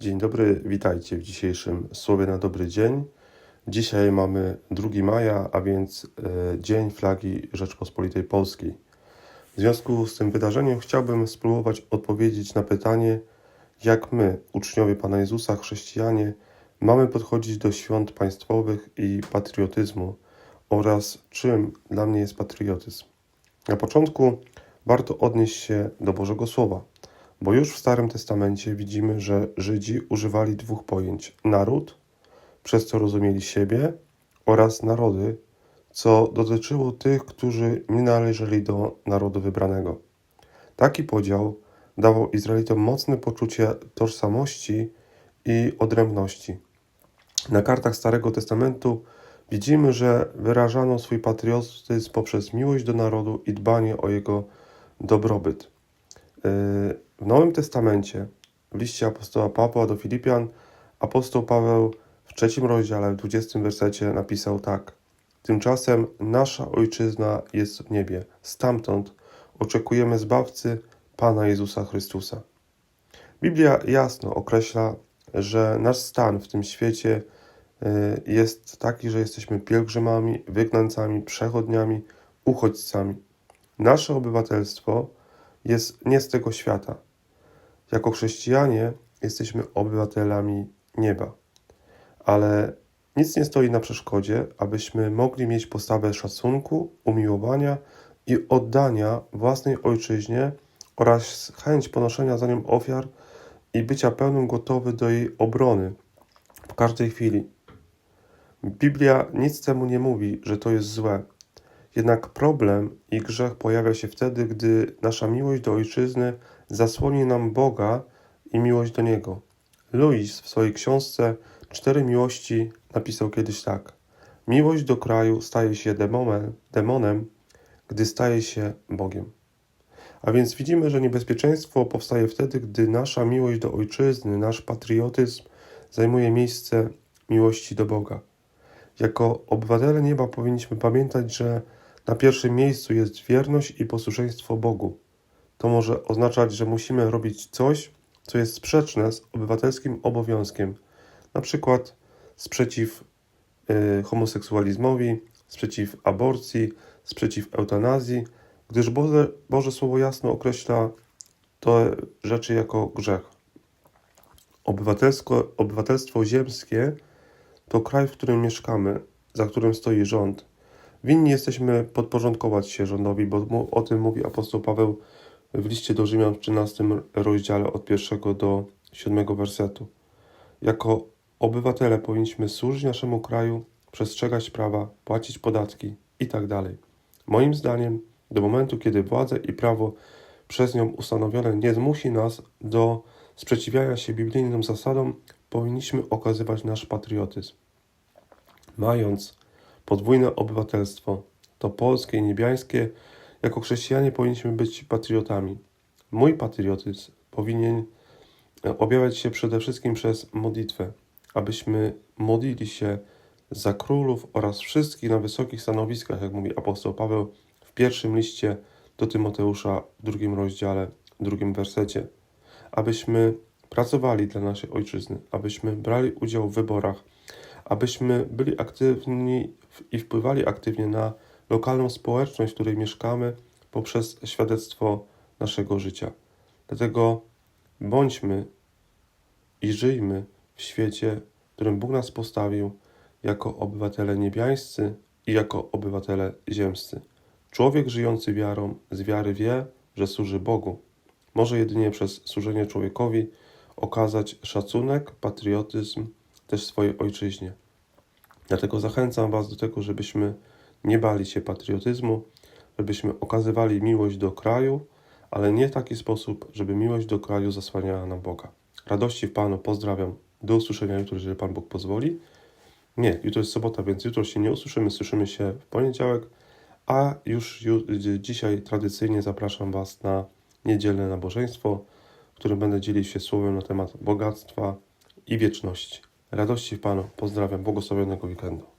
Dzień dobry, witajcie w dzisiejszym Słowie na dobry dzień. Dzisiaj mamy 2 maja, a więc e, Dzień Flagi Rzeczpospolitej Polskiej. W związku z tym wydarzeniem chciałbym spróbować odpowiedzieć na pytanie, jak my, uczniowie Pana Jezusa, chrześcijanie, mamy podchodzić do świąt państwowych i patriotyzmu oraz czym dla mnie jest patriotyzm. Na początku warto odnieść się do Bożego Słowa, bo już w Starym Testamencie widzimy, że Żydzi używali dwóch pojęć: naród, przez co rozumieli siebie, oraz narody, co dotyczyło tych, którzy nie należeli do narodu wybranego. Taki podział dawał Izraelitom mocne poczucie tożsamości i odrębności. Na kartach Starego Testamentu widzimy, że wyrażano swój patriotyzm poprzez miłość do narodu i dbanie o jego dobrobyt. W Nowym Testamencie, w liście apostoła Pawła do Filipian, apostoł Paweł w trzecim rozdziale, w dwudziestym wersecie napisał tak: Tymczasem nasza ojczyzna jest w niebie, stamtąd oczekujemy zbawcy Pana Jezusa Chrystusa. Biblia jasno określa, że nasz stan w tym świecie y, jest taki, że jesteśmy pielgrzymami, wygnańcami, przechodniami, uchodźcami. Nasze obywatelstwo jest nie z tego świata. Jako chrześcijanie jesteśmy obywatelami nieba, ale nic nie stoi na przeszkodzie, abyśmy mogli mieć postawę szacunku, umiłowania i oddania własnej ojczyźnie oraz chęć ponoszenia za nią ofiar i bycia pełnym gotowy do jej obrony w każdej chwili. Biblia nic temu nie mówi, że to jest złe. Jednak problem i grzech pojawia się wtedy, gdy nasza miłość do ojczyzny zasłoni nam Boga i miłość do Niego. Louis w swojej książce Cztery miłości napisał kiedyś tak: Miłość do kraju staje się demonem, demonem, gdy staje się Bogiem. A więc widzimy, że niebezpieczeństwo powstaje wtedy, gdy nasza miłość do ojczyzny, nasz patriotyzm zajmuje miejsce miłości do Boga. Jako obywatele nieba powinniśmy pamiętać, że na pierwszym miejscu jest wierność i posłuszeństwo Bogu. To może oznaczać, że musimy robić coś, co jest sprzeczne z obywatelskim obowiązkiem, na przykład sprzeciw y, homoseksualizmowi, sprzeciw aborcji, sprzeciw eutanazji, gdyż Boże, Boże Słowo jasno określa te rzeczy jako grzech. Obywatelsko, obywatelstwo ziemskie to kraj, w którym mieszkamy, za którym stoi rząd. Winni jesteśmy podporządkować się rządowi, bo o tym mówi apostoł Paweł w liście do Rzymian w 13 rozdziale od pierwszego do 7 wersetu. Jako obywatele powinniśmy służyć naszemu kraju, przestrzegać prawa, płacić podatki itd. Moim zdaniem, do momentu, kiedy władza i prawo przez nią ustanowione nie zmusi nas do sprzeciwiania się biblijnym zasadom, powinniśmy okazywać nasz patriotyzm. Mając podwójne obywatelstwo, to polskie i niebiańskie, jako chrześcijanie powinniśmy być patriotami. Mój patriotyzm powinien e, objawiać się przede wszystkim przez modlitwę, abyśmy modlili się za królów oraz wszystkich na wysokich stanowiskach, jak mówi apostoł Paweł w pierwszym liście do Tymoteusza w drugim rozdziale, w drugim wersecie, abyśmy pracowali dla naszej ojczyzny, abyśmy brali udział w wyborach, abyśmy byli aktywni i wpływali aktywnie na lokalną społeczność, w której mieszkamy, poprzez świadectwo naszego życia. Dlatego bądźmy i żyjmy w świecie, w którym Bóg nas postawił jako obywatele niebiańscy i jako obywatele ziemscy. Człowiek żyjący wiarą z wiary wie, że służy Bogu. Może jedynie przez służenie człowiekowi okazać szacunek, patriotyzm też swojej ojczyźnie. Dlatego zachęcam Was do tego, żebyśmy nie bali się patriotyzmu, żebyśmy okazywali miłość do kraju, ale nie w taki sposób, żeby miłość do kraju zasłaniała nam Boga. Radości w Panu, pozdrawiam. Do usłyszenia jutro, jeżeli Pan Bóg pozwoli. Nie, jutro jest sobota, więc jutro się nie usłyszymy, słyszymy się w poniedziałek, a już ju, dzisiaj tradycyjnie zapraszam Was na niedzielne nabożeństwo, w którym będę dzielił się słowem na temat bogactwa i wieczności. Radości w Panu, pozdrawiam, błogosławionego weekendu.